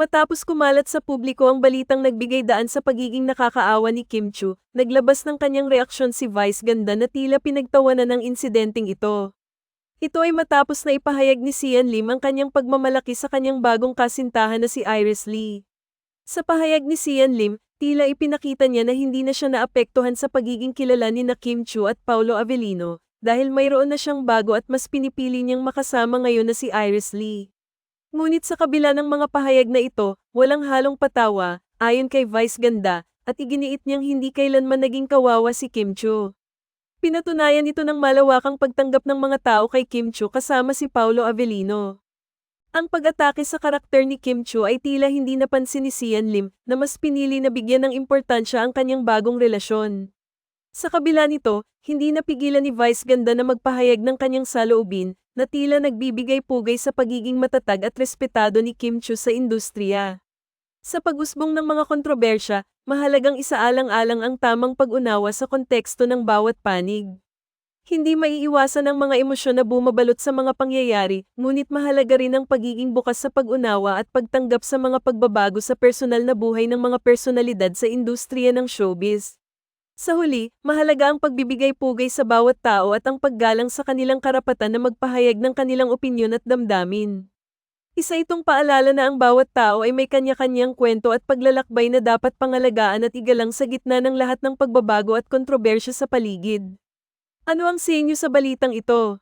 Matapos kumalat sa publiko ang balitang nagbigay daan sa pagiging nakakaawa ni Kim Chu, naglabas ng kanyang reaksyon si Vice Ganda na tila pinagtawanan ng insidenteng ito. Ito ay matapos na ipahayag ni Sian Lim ang kanyang pagmamalaki sa kanyang bagong kasintahan na si Iris Lee. Sa pahayag ni Sian Lim, tila ipinakita niya na hindi na siya naapektuhan sa pagiging kilala ni na Kim Chu at Paulo Avellino, dahil mayroon na siyang bago at mas pinipili niyang makasama ngayon na si Iris Lee. Ngunit sa kabila ng mga pahayag na ito, walang halong patawa, ayon kay Vice Ganda, at iginiit niyang hindi kailanman naging kawawa si Kim Chu. Pinatunayan ito ng malawakang pagtanggap ng mga tao kay Kim Chu kasama si Paulo Avellino. Ang pag-atake sa karakter ni Kim Chu ay tila hindi napansin ni Sian Lim na mas pinili na bigyan ng importansya ang kanyang bagong relasyon. Sa kabila nito, hindi napigilan ni Vice Ganda na magpahayag ng kanyang saloobin na tila nagbibigay pugay sa pagiging matatag at respetado ni Kim Chu sa industriya. Sa pag-usbong ng mga kontrobersya, mahalagang isaalang-alang ang tamang pag-unawa sa konteksto ng bawat panig. Hindi maiiwasan ang mga emosyon na bumabalot sa mga pangyayari, ngunit mahalaga rin ang pagiging bukas sa pag-unawa at pagtanggap sa mga pagbabago sa personal na buhay ng mga personalidad sa industriya ng showbiz. Sa huli, mahalaga ang pagbibigay pugay sa bawat tao at ang paggalang sa kanilang karapatan na magpahayag ng kanilang opinyon at damdamin. Isa itong paalala na ang bawat tao ay may kanya-kanyang kwento at paglalakbay na dapat pangalagaan at igalang sa gitna ng lahat ng pagbabago at kontrobersya sa paligid. Ano ang sa inyo sa balitang ito?